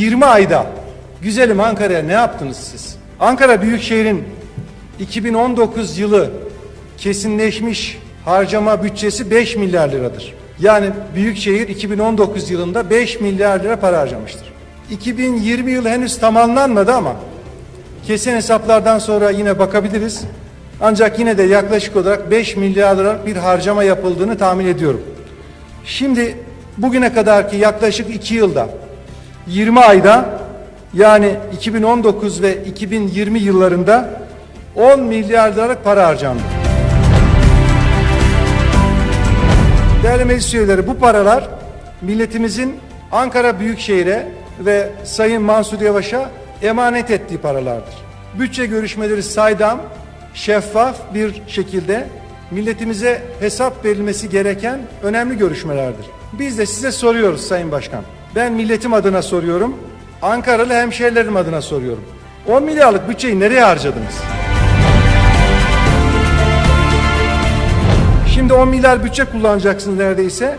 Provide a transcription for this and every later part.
20 ayda güzelim Ankara'ya ne yaptınız siz? Ankara Büyükşehir'in 2019 yılı kesinleşmiş harcama bütçesi 5 milyar liradır. Yani Büyükşehir 2019 yılında 5 milyar lira para harcamıştır. 2020 yılı henüz tamamlanmadı ama kesin hesaplardan sonra yine bakabiliriz. Ancak yine de yaklaşık olarak 5 milyar lira bir harcama yapıldığını tahmin ediyorum. Şimdi bugüne kadarki yaklaşık 2 yılda 20 ayda yani 2019 ve 2020 yıllarında 10 milyar liralık para harcandı. Değerli meclis üyeleri bu paralar milletimizin Ankara Büyükşehir'e ve Sayın Mansur Yavaş'a emanet ettiği paralardır. Bütçe görüşmeleri saydam, şeffaf bir şekilde milletimize hesap verilmesi gereken önemli görüşmelerdir. Biz de size soruyoruz Sayın Başkan. Ben milletim adına soruyorum. Ankaralı hemşehrilerim adına soruyorum. 10 milyarlık bütçeyi nereye harcadınız? Şimdi 10 milyar bütçe kullanacaksınız neredeyse.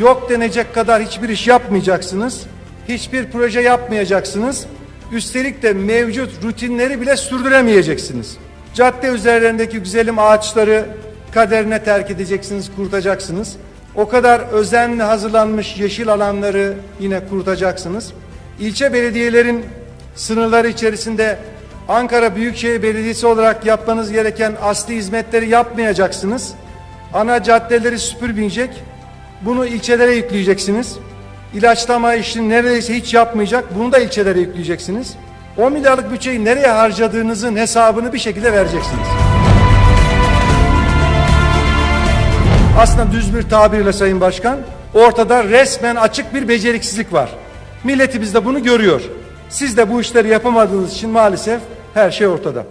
Yok denecek kadar hiçbir iş yapmayacaksınız. Hiçbir proje yapmayacaksınız. Üstelik de mevcut rutinleri bile sürdüremeyeceksiniz. Cadde üzerlerindeki güzelim ağaçları kaderine terk edeceksiniz, kurutacaksınız. O kadar özenli hazırlanmış yeşil alanları yine kurutacaksınız. İlçe belediyelerin sınırları içerisinde Ankara Büyükşehir Belediyesi olarak yapmanız gereken asli hizmetleri yapmayacaksınız. Ana caddeleri süpürmeyecek. Bunu ilçelere yükleyeceksiniz. İlaçlama işini neredeyse hiç yapmayacak. Bunu da ilçelere yükleyeceksiniz. 10 milyarlık bütçeyi nereye harcadığınızın hesabını bir şekilde vereceksiniz. Aslında düz bir tabirle Sayın Başkan, ortada resmen açık bir beceriksizlik var. Milletimiz de bunu görüyor. Siz de bu işleri yapamadığınız için maalesef her şey ortada.